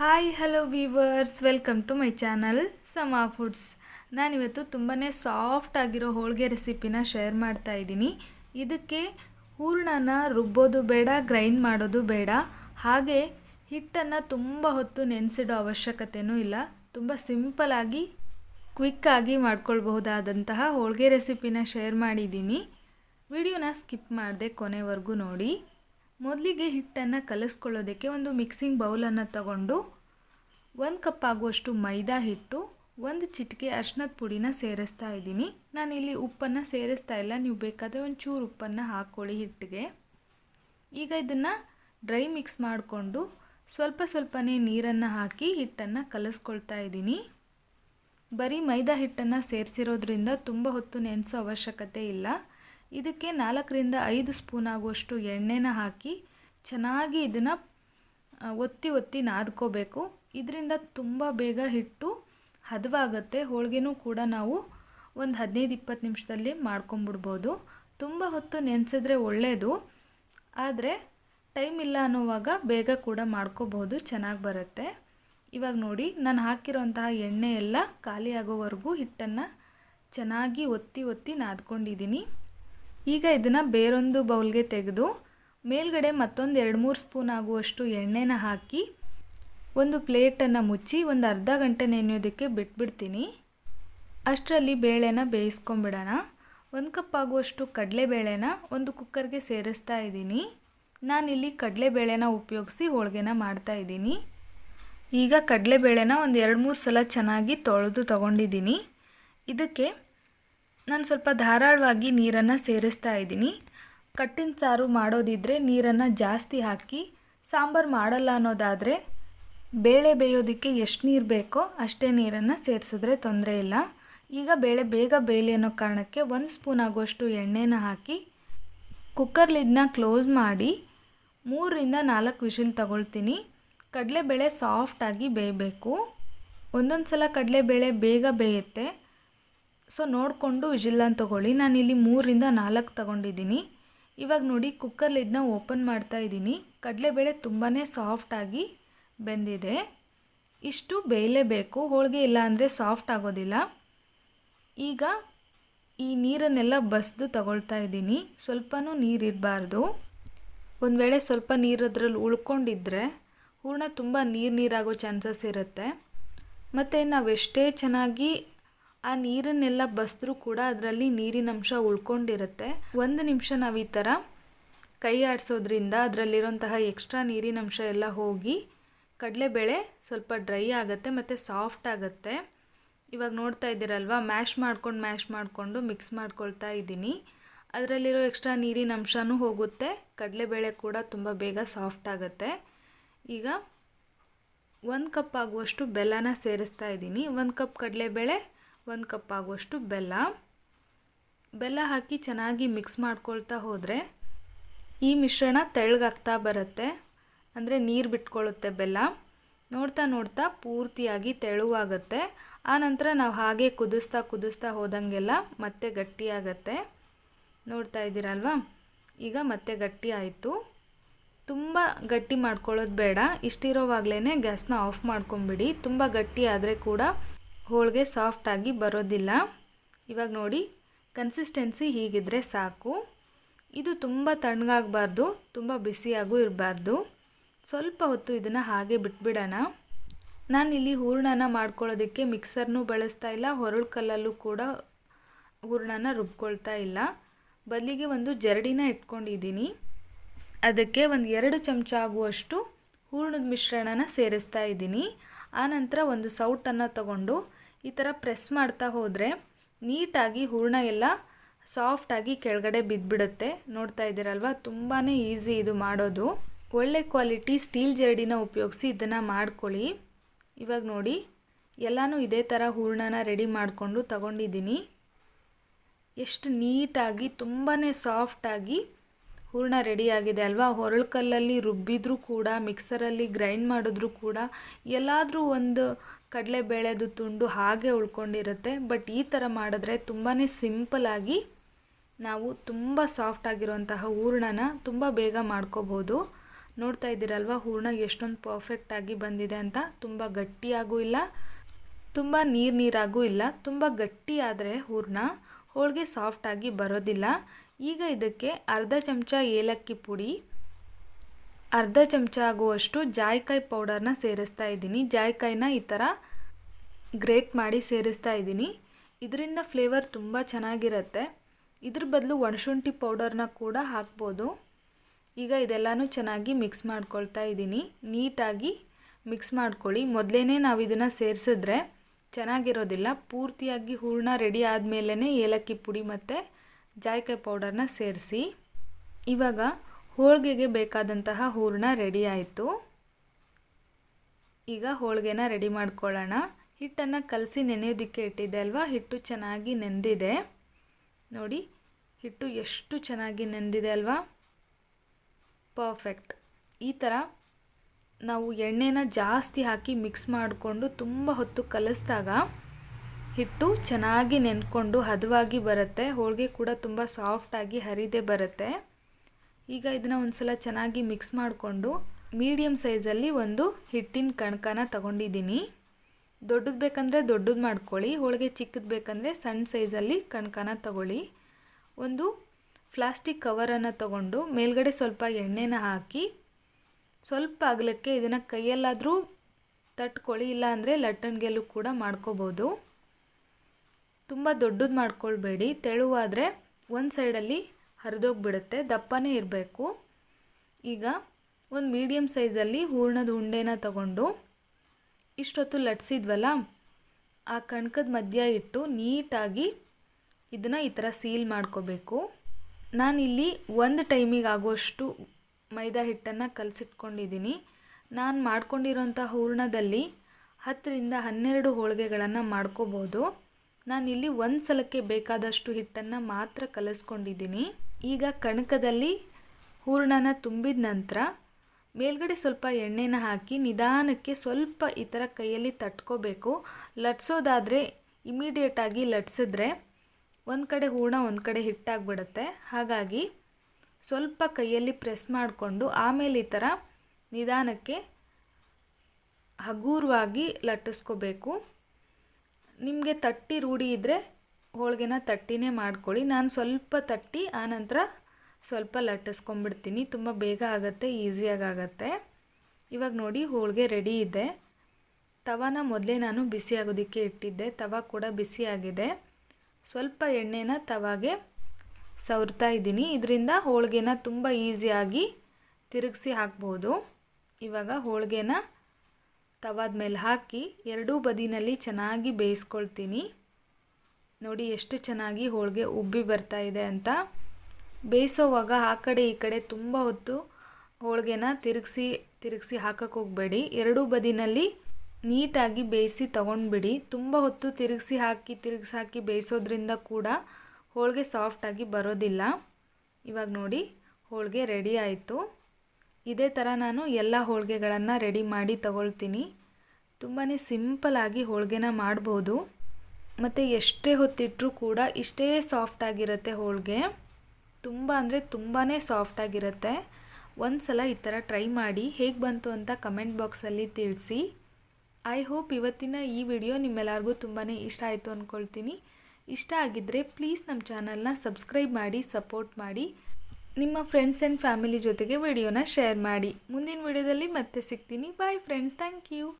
Hi hello viewers welcome to my channel Sama foods ನಾನಿವತ್ತು ತುಂಬಾ soft ಆಗಿರೋ ಹೋಳಿಗೆ ರೆಸಿಪಿನ ಶೇರ್ ಮಾಡ್ತಾ ಇದ್ದೀನಿ. ಇದಕ್ಕೆ ಹೂರ್ಣನ ರುಬ್ಬೋದು ಬೇಡ ಗ್ರೈಂಡ್ ಮಾಡೋದು ಬೇಡ. ಹಾಗೆ ಹಿಟ್ಟನ್ನು ತುಂಬ ಹೊತ್ತು ನೆನೆಸಿಡೋ ಅವಶ್ಯಕತೆಯೂ ಇಲ್ಲ. ತುಂಬ ಸಿಂಪಲಾಗಿ ಕ್ವಿಕ್ಕಾಗಿ ಮಾಡ್ಕೊಳ್ಬಹುದಾದಂತಹ ಹೋಳಿಗೆ ರೆಸಿಪಿನ ಶೇರ್ ಮಾಡಿದ್ದೀನಿ. ವಿಡಿಯೋನ ಸ್ಕಿಪ್ ಮಾಡಿದೆ ಕೊನೆವರೆಗೂ ನೋಡಿ. ಮೊದಲಿಗೆ ಹಿಟ್ಟನ್ನು ಕಲಿಸ್ಕೊಳ್ಳೋದಕ್ಕೆ ಒಂದು ಮಿಕ್ಸಿಂಗ್ ಬೌಲನ್ನು ತಗೊಂಡು ಒಂದು ಕಪ್ ಆಗುವಷ್ಟು ಮೈದಾ ಹಿಟ್ಟು, ಒಂದು ಚಿಟಿಕೆ ಅರ್ಶಿನದ ಪುಡಿನ ಸೇರಿಸ್ತಾ ಇದ್ದೀನಿ. ನಾನಿಲ್ಲಿ ಉಪ್ಪನ್ನು ಸೇರಿಸ್ತಾ ಇಲ್ಲ. ನೀವು ಬೇಕಾದರೆ ಒಂಚೂರು ಉಪ್ಪನ್ನು ಹಾಕ್ಕೊಳ್ಳಿ ಹಿಟ್ಟಿಗೆ. ಈಗ ಇದನ್ನು ಡ್ರೈ ಮಿಕ್ಸ್ ಮಾಡಿಕೊಂಡು ಸ್ವಲ್ಪ ಸ್ವಲ್ಪನೇ ನೀರನ್ನು ಹಾಕಿ ಹಿಟ್ಟನ್ನು ಕಲಿಸ್ಕೊಳ್ತಾ ಇದ್ದೀನಿ. ಬರೀ ಮೈದಾ ಹಿಟ್ಟನ್ನು ಸೇರಿಸಿರೋದ್ರಿಂದ ತುಂಬ ಹೊತ್ತು ನೆನೆಸೋ ಅವಶ್ಯಕತೆ ಇಲ್ಲ. ಇದಕ್ಕೆ ನಾಲ್ಕರಿಂದ ಐದು ಸ್ಪೂನ್ ಆಗುವಷ್ಟು ಎಣ್ಣೆನ ಹಾಕಿ ಚೆನ್ನಾಗಿ ಇದನ್ನು ಒತ್ತಿ ಒತ್ತಿ ನಾದ್ಕೋಬೇಕು. ಇದರಿಂದ ತುಂಬ ಬೇಗ ಹಿಟ್ಟು ಹದವಾಗುತ್ತೆ. ಹೋಳಿಗೆನೂ ಕೂಡ ನಾವು ಒಂದು ಹದಿನೈದು ಇಪ್ಪತ್ತು ನಿಮಿಷದಲ್ಲಿ ಮಾಡ್ಕೊಂಬಿಡ್ಬೋದು. ತುಂಬ ಹೊತ್ತು ನೆನೆಸಿದ್ರೆ ಒಳ್ಳೆಯದು ಆದರೆ ಟೈಮ್ ಇಲ್ಲ ಅನ್ನೋವಾಗ ಬೇಗ ಕೂಡ ಮಾಡ್ಕೋಬೋದು ಚೆನ್ನಾಗಿ ಬರುತ್ತೆ. ಇವಾಗ ನೋಡಿ, ನಾನು ಹಾಕಿರೋಂತಹ ಎಣ್ಣೆ ಎಲ್ಲ ಖಾಲಿಯಾಗೋವರೆಗೂ ಹಿಟ್ಟನ್ನು ಚೆನ್ನಾಗಿ ಒತ್ತಿ ಒತ್ತಿ ನಾದ್ಕೊಂಡಿದ್ದೀನಿ ಈಗ ಇದನ್ನು ಬೇರೊಂದು ಬೌಲ್ಗೆ ತೆಗೆದು ಮೇಲ್ಗಡೆ ಮತ್ತೊಂದು ಎರಡು ಮೂರು ಸ್ಪೂನ್ ಆಗುವಷ್ಟು ಎಣ್ಣೆನ ಹಾಕಿ ಒಂದು ಪ್ಲೇಟನ್ನು ಮುಚ್ಚಿ ಒಂದು ಅರ್ಧ ಗಂಟೆ ನೆನೆಯೋದಕ್ಕೆ ಬಿಟ್ಬಿಡ್ತೀನಿ. ಅಷ್ಟರಲ್ಲಿ ಬೇಳೆನ ಬೇಯಿಸ್ಕೊಂಬಿಡೋಣ. ಒಂದು ಕಪ್ ಆಗುವಷ್ಟು ಕಡಲೆಬೇಳೆನ ಒಂದು ಕುಕ್ಕರ್ಗೆ ಸೇರಿಸ್ತಾ ಇದ್ದೀನಿ. ನಾನಿಲ್ಲಿ ಕಡಲೆಬೇಳೆನ ಉಪಯೋಗಿಸಿ ಹೋಳಿಗೆನ ಮಾಡ್ತಾಯಿದ್ದೀನಿ ಈಗ ಕಡಲೆಬೇಳೆನ ಒಂದು ಎರಡು ಮೂರು ಸಲ ಚೆನ್ನಾಗಿ ತೊಳೆದು ತೊಗೊಂಡಿದ್ದೀನಿ. ಇದಕ್ಕೆ ನಾನು ಸ್ವಲ್ಪ ಧಾರಾಳವಾಗಿ ನೀರನ್ನು ಸೇರಿಸ್ತಾ ಇದ್ದೀನಿ. ಕಟ್ಟಿನ ಸಾರು ಮಾಡೋದಿದ್ದರೆ ನೀರನ್ನು ಜಾಸ್ತಿ ಹಾಕಿ, ಸಾಂಬಾರು ಮಾಡಲ್ಲ ಅನ್ನೋದಾದರೆ ಬೇಳೆ ಬೇಯೋದಕ್ಕೆ ಎಷ್ಟು ನೀರು ಬೇಕೋ ಅಷ್ಟೇ ನೀರನ್ನು ಸೇರಿಸಿದ್ರೆ ತೊಂದರೆ ಇಲ್ಲ. ಈಗ ಬೇಳೆ ಬೇಗ ಬೇಯಲಿ ಅನ್ನೋ ಕಾರಣಕ್ಕೆ ಒಂದು ಸ್ಪೂನ್ ಆಗುವಷ್ಟು ಎಣ್ಣೆನ ಹಾಕಿ, ಕುಕ್ಕರ್ ಲಿಡ್ನ ಕ್ಲೋಸ್ ಮಾಡಿ ಮೂರರಿಂದ ನಾಲ್ಕು ವಿಷಿಲ್ ತಗೊಳ್ತೀನಿ. ಕಡಲೆಬೇಳೆ ಸಾಫ್ಟಾಗಿ ಬೇಯಬೇಕು. ಒಂದೊಂದು ಸಲ ಕಡಲೆಬೇಳೆ ಬೇಗ ಬೇಯುತ್ತೆ. ಸೊ ನೋಡಿಕೊಂಡು ವಿಜಿಲ್ನ ತೊಗೊಳ್ಳಿ. ಇಲ್ಲಿ ಮೂರರಿಂದ ನಾಲ್ಕು ತಗೊಂಡಿದ್ದೀನಿ. ಇವಾಗ ನೋಡಿ ಕುಕ್ಕರ್ ಲಿಡ್ನ ಓಪನ್ ಮಾಡ್ತಾ ಇದ್ದೀನಿ. ಕಡಲೆಬೇಳೆ ತುಂಬಾ ಸಾಫ್ಟಾಗಿ ಬೆಂದಿದೆ. ಇಷ್ಟು ಬೇಯಲೇಬೇಕು ಹೋಳಿಗೆ ಇಲ್ಲ ಅಂದರೆ ಸಾಫ್ಟ್ ಆಗೋದಿಲ್ಲ. ಈಗ ಈ ನೀರನ್ನೆಲ್ಲ ಬಸ್ದು ತಗೊಳ್ತಾ ಇದ್ದೀನಿ. ಸ್ವಲ್ಪನೂ ನೀರಿರಬಾರ್ದು ಒಂದು ವೇಳೆ ಸ್ವಲ್ಪ ನೀರು ಅದರಲ್ಲಿ ಉಳ್ಕೊಂಡಿದ್ರೆ ಹೂರ್ಣ ತುಂಬ ನೀರು ನೀರಾಗೋ ಚಾನ್ಸಸ್ ಇರುತ್ತೆ. ಮತ್ತು ನಾವೆಷ್ಟೇ ಚೆನ್ನಾಗಿ ಆ ನೀರನ್ನೆಲ್ಲ ಬಸಿದ್ರೂ ಕೂಡ ಅದರಲ್ಲಿ ನೀರಿನ ಅಂಶ ಉಳ್ಕೊಂಡಿರುತ್ತೆ. ಒಂದು ನಿಮಿಷ ನಾವು ಈ ಥರ ಕೈ ಆಡಿಸೋದ್ರಿಂದ ಅದರಲ್ಲಿರೋಂತಹ ಎಕ್ಸ್ಟ್ರಾ ನೀರಿನ ಅಂಶ ಎಲ್ಲ ಹೋಗಿ ಕಡಲೆಬೇಳೆ ಸ್ವಲ್ಪ ಡ್ರೈ ಆಗುತ್ತೆ ಮತ್ತು ಸಾಫ್ಟ್ ಆಗುತ್ತೆ. ಇವಾಗ ನೋಡ್ತಾ ಇದ್ದೀರಲ್ವ ಮ್ಯಾಶ್ ಮಾಡ್ಕೊಂಡು ಮ್ಯಾಶ್ ಮಾಡಿಕೊಂಡು ಮಿಕ್ಸ್ ಮಾಡ್ಕೊಳ್ತಾ ಇದ್ದೀನಿ. ಅದರಲ್ಲಿರೋ ಎಕ್ಸ್ಟ್ರಾ ನೀರಿನ ಅಂಶನೂ ಹೋಗುತ್ತೆ, ಕಡಲೆಬೇಳೆ ಕೂಡ ತುಂಬ ಬೇಗ ಸಾಫ್ಟ್ ಆಗುತ್ತೆ. ಈಗ ಒಂದು ಕಪ್ ಆಗುವಷ್ಟು ಬೆಲ್ಲನ ಸೇರಿಸ್ತಾ ಇದ್ದೀನಿ. ಒಂದು ಕಪ್ ಕಡಲೆಬೇಳೆ ಒಂದು ಕಪ್ ಆಗುವಷ್ಟು ಬೆಲ್ಲ. ಬೆಲ್ಲ ಹಾಕಿ ಚೆನ್ನಾಗಿ ಮಿಕ್ಸ್ ಮಾಡ್ಕೊಳ್ತಾ ಹೋದರೆ ಈ ಮಿಶ್ರಣ ತೆಳ್ಳಗಾಗ್ತಾ ಬರುತ್ತೆ. ಅಂದರೆ ನೀರು ಬಿಟ್ಕೊಳ್ಳುತ್ತೆ ಬೆಲ್ಲ. ನೋಡ್ತಾ ನೋಡ್ತಾ ಪೂರ್ತಿಯಾಗಿ ತೆಳುವಾಗುತ್ತೆ. ಆನಂತರ ನಾವು ಹಾಗೆ ಕುದಿಸ್ತಾ ಕುದಿಸ್ತಾ ಹೋದಂಗೆಲ್ಲ ಮತ್ತೆ ಗಟ್ಟಿಯಾಗತ್ತೆ. ನೋಡ್ತಾ ಇದ್ದೀರಲ್ವಾ? ಈಗ ಮತ್ತೆ ಗಟ್ಟಿ ಆಯಿತು. ತುಂಬ ಗಟ್ಟಿ ಮಾಡ್ಕೊಳ್ಳೋದು ಬೇಡ. ಇಷ್ಟಿರೋವಾಗಲೇ ಗ್ಯಾಸ್ನ ಆಫ್ ಮಾಡ್ಕೊಂಬಿಡಿ. ತುಂಬ ಗಟ್ಟಿ ಆದರೆ ಕೂಡ ಹೋಳಿಗೆ ಸಾಫ್ಟಾಗಿ ಬರೋದಿಲ್ಲ. ಇವಾಗ ನೋಡಿ ಕನ್ಸಿಸ್ಟೆನ್ಸಿ ಹೀಗಿದ್ರೆ ಸಾಕು. ಇದು ತುಂಬ ತಣ್ಣಗಾಗಬಾರ್ದು, ತುಂಬ ಬಿಸಿಯಾಗೂ ಇರಬಾರ್ದು. ಸ್ವಲ್ಪ ಹೊತ್ತು ಇದನ್ನು ಹಾಗೆ ಬಿಟ್ಬಿಡೋಣ. ನಾನಿಲ್ಲಿ ಹೂರ್ಣನ ಮಾಡ್ಕೊಳ್ಳೋದಕ್ಕೆ ಮಿಕ್ಸರ್ನೂ ಬಳಸ್ತಾ ಇಲ್ಲ ಹೊರಳು ಕಲ್ಲಲ್ಲೂ ಕೂಡ ಹೂರಣನ ರುಬ್ಕೊಳ್ತಾ ಇಲ್ಲ. ಬದಲಿಗೆ ಒಂದು ಜರಡಿನ ಇಟ್ಕೊಂಡಿದ್ದೀನಿ. ಅದಕ್ಕೆ ಒಂದು ಎರಡು ಚಮಚ ಆಗುವಷ್ಟು ಹೂರಣದ ಮಿಶ್ರಣನ ಸೇರಿಸ್ತಾ ಇದ್ದೀನಿ. ಆನಂತರ ಒಂದು ಸೌಟನ್ನು ತಗೊಂಡು ಈ ಥರ ಪ್ರೆಸ್ ಮಾಡ್ತಾ ಹೋದರೆ ನೀಟಾಗಿ ಹೂರಣ ಎಲ್ಲ ಸಾಫ್ಟಾಗಿ ಕೆಳಗಡೆ ಬಿದ್ದುಬಿಡುತ್ತೆ ನೋಡ್ತಾ ಇದ್ದೀರಲ್ವ? ತುಂಬಾ ಈಸಿ ಇದು ಮಾಡೋದು. ಒಳ್ಳೆ ಕ್ವಾಲಿಟಿ ಸ್ಟೀಲ್ ಜರಡಿನ ಉಪಯೋಗಿಸಿ ಇದನ್ನು ಮಾಡ್ಕೊಳ್ಳಿ. ಇವಾಗ ನೋಡಿ, ಎಲ್ಲನೂ ಇದೇ ಥರ ಹೂರಣನ ರೆಡಿ ಮಾಡಿಕೊಂಡು ತಗೊಂಡಿದ್ದೀನಿ. ಎಷ್ಟು ನೀಟಾಗಿ ತುಂಬಾ ಸಾಫ್ಟಾಗಿ ಹೂರಣ ರೆಡಿಯಾಗಿದೆ ಅಲ್ವಾ? ಹೊರಳುಕಲ್ಲಲ್ಲಿ ರುಬ್ಬಿದ್ರೂ ಕೂಡ ಮಿಕ್ಸರಲ್ಲಿ ಗ್ರೈಂಡ್ ಮಾಡಿದ್ರೂ ಕೂಡ ಎಲ್ಲಾದರೂ ಒಂದು ಕಡಲೆಬೇಳೆದು ತುಂಡು ಹಾಗೆ ಉಳ್ಕೊಂಡಿರುತ್ತೆ. ಬಟ್ ಈ ಥರ ಮಾಡಿದ್ರೆ ತುಂಬಾ ಸಿಂಪಲಾಗಿ ನಾವು ತುಂಬ ಸಾಫ್ಟ್ ಆಗಿರುವಂತಹ ಹೂರಣನ ತುಂಬ ಬೇಗ ಮಾಡ್ಕೋಬೋದು. ನೋಡ್ತಾ ಇದ್ದೀರಲ್ವ? ಹೂರಣ ಎಷ್ಟೊಂದು ಪರ್ಫೆಕ್ಟಾಗಿ ಬಂದಿದೆ ಅಂತ. ತುಂಬ ಗಟ್ಟಿಯಾಗೂ ಇಲ್ಲ, ತುಂಬ ನೀರು ನೀರಾಗೂ ಇಲ್ಲ, ತುಂಬ ಗಟ್ಟಿ ಆದರೆ ಹೂರಣ ಹೋಳಿಗೆ ಸಾಫ್ಟಾಗಿ ಬರೋದಿಲ್ಲ. ಈಗ ಇದಕ್ಕೆ ಅರ್ಧ ಚಮಚ ಏಲಕ್ಕಿ ಪುಡಿ, ಅರ್ಧ ಚಮಚ ಆಗುವಷ್ಟು ಜಾಯಿಕಾಯಿ ಪೌಡರ್ನ ಸೇರಿಸ್ತಾ ಇದ್ದೀನಿ. ಜಾಯಿಕಾಯಿನ ಈ ಥರ ಗ್ರೇಟ್ ಮಾಡಿ ಸೇರಿಸ್ತಾ ಇದ್ದೀನಿ. ಇದರಿಂದ ಫ್ಲೇವರ್ ತುಂಬ ಚೆನ್ನಾಗಿರುತ್ತೆ. ಇದ್ರ ಬದಲು ಒಣಶುಂಠಿ ಪೌಡರ್ನ ಕೂಡ ಹಾಕ್ಬೋದು. ಈಗ ಇದೆಲ್ಲನೂ ಚೆನ್ನಾಗಿ ಮಿಕ್ಸ್ ಮಾಡ್ಕೊಳ್ತಾ ಇದ್ದೀನಿ. ನೀಟಾಗಿ ಮಿಕ್ಸ್ ಮಾಡ್ಕೊಳ್ಳಿ. ಮೊದಲೇ ನಾವು ಇದನ್ನು ಸೇರಿಸಿದ್ರೆ ಚೆನ್ನಾಗಿರೋದಿಲ್ಲ. ಪೂರ್ತಿಯಾಗಿ ಹೂರ್ಣ ರೆಡಿ ಆದಮೇಲೆ ಏಲಕ್ಕಿ ಪುಡಿ ಮತ್ತು ಜಾಯ್ಕಾಯಿ ಪೌಡರ್ನ ಸೇರಿಸಿ, ಇವಾಗ ಹೋಳಿಗೆಗೆ ಬೇಕಾದಂತಹ ಹೂರಣ ರೆಡಿ ಆಯಿತು. ಈಗ ಹೋಳಿಗೆನ ರೆಡಿ ಮಾಡ್ಕೊಳ್ಳೋಣ. ಹಿಟ್ಟನ್ನು ಕಲಸಿ ನೆನೆಯೋದಕ್ಕೆ ಇಟ್ಟಿದ್ದೆ ಅಲ್ವಾ? ಹಿಟ್ಟು ಚೆನ್ನಾಗಿ ನೆಂದಿದೆ. ನೋಡಿ, ಹಿಟ್ಟು ಎಷ್ಟು ಚೆನ್ನಾಗಿ ನೆಂದಿದೆ ಅಲ್ವಾ? ಪರ್ಫೆಕ್ಟ್ ಈ ಥರ ನಾವು ಎಣ್ಣೆನ ಜಾಸ್ತಿ ಹಾಕಿ ಮಿಕ್ಸ್ ಮಾಡಿಕೊಂಡು ತುಂಬ ಹೊತ್ತು ಕಲಿಸಿದಾಗ ಹಿಟ್ಟು ಚೆನ್ನಾಗಿ ನೆನ್ಕೊಂಡು ಹದವಾಗಿ ಬರುತ್ತೆ. ಹೋಳಿಗೆ ಕೂಡ ತುಂಬ ಸಾಫ್ಟಾಗಿ ಹರಿದೇ ಬರುತ್ತೆ. ಈಗ ಇದನ್ನು ಒಂದು ಸಲ ಚೆನ್ನಾಗಿ ಮಿಕ್ಸ್ ಮಾಡಿಕೊಂಡು ಮೀಡಿಯಮ್ ಸೈಜಲ್ಲಿ ಒಂದು ಹಿಟ್ಟಿನ ಕಣಕನ ತಗೊಂಡಿದ್ದೀನಿ. ದೊಡ್ಡದು ಬೇಕಂದರೆ ದೊಡ್ಡದು ಮಾಡ್ಕೊಳ್ಳಿ, ಹೋಳಿಗೆ ಚಿಕ್ಕದು ಬೇಕಂದರೆ ಸಣ್ಣ ಸೈಜಲ್ಲಿ ಕಣಕನ ತಗೊಳ್ಳಿ. ಒಂದು ಪ್ಲಾಸ್ಟಿಕ್ ಕವರನ್ನು ತಗೊಂಡು ಮೇಲ್ಗಡೆ ಸ್ವಲ್ಪ ಎಣ್ಣೆನ ಹಾಕಿ ಸ್ವಲ್ಪ ಅಗಲಕ್ಕೆ ಇದನ್ನು ಕೈಯಲ್ಲಾದರೂ ತಟ್ಕೊಳ್ಳಿ ಇಲ್ಲ ಅಂದರೆ ಲಟ್ಟಣಿಗೆಲ್ಲೂ ಕೂಡ ಮಾಡ್ಕೋಬೋದು. ತುಂಬ ದೊಡ್ಡದು ಮಾಡ್ಕೊಳ್ಬೇಡಿ. ತೆಳುವಾದರೆ ಒಂದು ಸೈಡಲ್ಲಿ ಹರಿದೋಗ್ಬಿಡುತ್ತೆ. ದಪ್ಪನೇ ಇರಬೇಕು. ಈಗ ಒಂದು ಮೀಡಿಯಮ್ ಸೈಜಲ್ಲಿ ಹೂರ್ಣದ ಉಂಡೆನ ತಗೊಂಡು ಇಷ್ಟೊತ್ತು ಲಟ್ಸಿದ್ವಲ್ಲ, ಆ ಕಣಕದ ಮಧ್ಯ ಇಟ್ಟು ನೀಟಾಗಿ ಇದನ್ನು ಈ ಥರ ಸೀಲ್ ಮಾಡ್ಕೋಬೇಕು. ನಾನಿಲ್ಲಿ ಒಂದು ಟೈಮಿಗೆ ಆಗುವಷ್ಟು ಮೈದಾ ಹಿಟ್ಟನ್ನು ಕಲಸಿಟ್ಕೊಂಡಿದ್ದೀನಿ ನಾನು ಮಾಡ್ಕೊಂಡಿರೋಂಥ ಹೂರ್ಣದಲ್ಲಿ ಹತ್ತರಿಂದ ಹನ್ನೆರಡು ಹೋಳಿಗೆಗಳನ್ನು ಮಾಡ್ಕೋಬೋದು. ನಾನಿಲ್ಲಿ ಒಂದು ಸಲಕ್ಕೆ ಬೇಕಾದಷ್ಟು ಹಿಟ್ಟನ್ನು ಮಾತ್ರ ಕಲಿಸ್ಕೊಂಡಿದ್ದೀನಿ. ಈಗ ಕಣಕದಲ್ಲಿ ಹೂರ್ಣನ ತುಂಬಿದ ನಂತರ ಮೇಲ್ಗಡೆ ಸ್ವಲ್ಪ ಎಣ್ಣೆನ ಹಾಕಿ ನಿಧಾನಕ್ಕೆ ಸ್ವಲ್ಪ ಈ ಥರ ಕೈಯಲ್ಲಿ ತಟ್ಕೋಬೇಕು. ಲಟ್ಸೋದಾದರೆ ಇಮಿಡಿಯೇಟಾಗಿ ಲಟ್ಸಿದ್ರೆ ಒಂದು ಕಡೆ ಹೂರ್ಣ ಒಂದು ಕಡೆ ಹಿಟ್ಟಾಗ್ಬಿಡುತ್ತೆ. ಹಾಗಾಗಿ ಸ್ವಲ್ಪ ಕೈಯಲ್ಲಿ ಪ್ರೆಸ್ ಮಾಡಿಕೊಂಡು ಆಮೇಲೆ ಈ ಥರ ನಿಧಾನಕ್ಕೆ ಹಗೂರವಾಗಿ ಲಟ್ಟಿಸ್ಕೋಬೇಕು. ನಿಮಗೆ ತಟ್ಟಿ ರೂಢಿ ಇದ್ದರೆ ಹೋಳಿಗೆನ ತಟ್ಟಿನೇ ಮಾಡ್ಕೊಳ್ಳಿ. ನಾನು ಸ್ವಲ್ಪ ತಟ್ಟಿ, ಆನಂತರ ಸ್ವಲ್ಪ ಲಟ್ಟಿಸ್ಕೊಂಬಿಡ್ತೀನಿ ತುಂಬ ಬೇಗ ಆಗುತ್ತೆ, ಈಸಿಯಾಗಿ ಆಗುತ್ತೆ. ಇವಾಗ ನೋಡಿ ಹೋಳಿಗೆ ರೆಡಿ ಇದೆ. ತವಾನ ಮೊದಲೇ ನಾನು ಬಿಸಿ ಆಗೋದಕ್ಕೆ ಇಟ್ಟಿದ್ದೆ. ತವ ಕೂಡ ಬಿಸಿಯಾಗಿದೆ ಸ್ವಲ್ಪ ಎಣ್ಣೆನ ತವಾಗೆ ಸವರ್ತಾ ಇದ್ದೀನಿ. ಇದರಿಂದ ಹೋಳಿಗೆನ ತುಂಬ ಈಸಿಯಾಗಿ ತಿರುಗಿಸಿ ಹಾಕ್ಬೋದು. ಇವಾಗ ಹೋಳಿಗೆನ ತವಾದ ಮೇಲೆ ಹಾಕಿ ಎರಡೂ ಬದಿನಲ್ಲಿ ಚೆನ್ನಾಗಿ ಬೇಯಿಸ್ಕೊಳ್ತೀನಿ. ನೋಡಿ ಎಷ್ಟು ಚೆನ್ನಾಗಿ ಹೋಳಿಗೆ ಉಬ್ಬಿ ಬರ್ತಾ ಇದೆ ಅಂತ. ಬೇಯಿಸೋವಾಗ ಆ ಕಡೆ ಈ ಕಡೆ ತುಂಬ ಹೊತ್ತು ಹೋಳಿಗೆನ ತಿರುಗಿಸಿ ತಿರುಗಿಸಿ ಹಾಕಕ್ಕೆ ಹೋಗಬೇಡಿ. ಎರಡೂ ಬದಿನಲ್ಲಿ ನೀಟಾಗಿ ಬೇಯಿಸಿ ತೊಗೊಂಡ್ಬಿಡಿ. ತುಂಬ ಹೊತ್ತು ತಿರುಗಿಸಿ ಹಾಕಿ ತಿರುಗಿಸಿ ಹಾಕಿ ಬೇಯಿಸೋದ್ರಿಂದ ಕೂಡ ಹೋಳಿಗೆ ಸಾಫ್ಟಾಗಿ ಬರೋದಿಲ್ಲ. ಇವಾಗ ನೋಡಿ, ಹೋಳಿಗೆ ರೆಡಿ ಆಯಿತು. ಇದೇ ಥರ ನಾನು ಎಲ್ಲ ಹೋಳಿಗೆಗಳನ್ನು ರೆಡಿ ಮಾಡಿ ತಗೊಳ್ತೀನಿ. ತುಂಬಾ ಸಿಂಪಲಾಗಿ ಹೋಳಿಗೆನ ಮಾಡ್ಬೋದು. ಮತ್ತು ಎಷ್ಟೇ ಹೊತ್ತಿಟ್ಟರೂ ಕೂಡ ಇಷ್ಟೇ ಸಾಫ್ಟಾಗಿರುತ್ತೆ ಹೋಳಿಗೆ. ತುಂಬ ಅಂದರೆ ತುಂಬಾ ಸಾಫ್ಟಾಗಿರುತ್ತೆ ಒಂದು ಸಲ ಈ ಥರ ಟ್ರೈ ಮಾಡಿ ಹೇಗೆ ಬಂತು ಅಂತ ಕಮೆಂಟ್ ಬಾಕ್ಸಲ್ಲಿ ತಿಳಿಸಿ. ಐ ಹೋಪ್ ಇವತ್ತಿನ ಈ ವಿಡಿಯೋ ನಿಮ್ಮೆಲ್ಲರಿಗೂ ತುಂಬಾ ಇಷ್ಟ ಆಯಿತು ಅಂದ್ಕೊಳ್ತೀನಿ ಇಷ್ಟ ಆಗಿದ್ದರೆ ಪ್ಲೀಸ್ ನಮ್ಮ ಚಾನಲ್ನ ಸಬ್ಸ್ಕ್ರೈಬ್ ಮಾಡಿ ಸಪೋರ್ಟ್ ಮಾಡಿ. ನಿಮ್ಮ ಫ್ರೆಂಡ್ಸ್ ಆ್ಯಂಡ್ ಫ್ಯಾಮಿಲಿ ಜೊತೆಗೆ ವಿಡಿಯೋನ ಶೇರ್ ಮಾಡಿ. ಮುಂದಿನ ವಿಡಿಯೋದಲ್ಲಿ ಮತ್ತೆ ಸಿಗ್ತೀನಿ. Bye friends thank you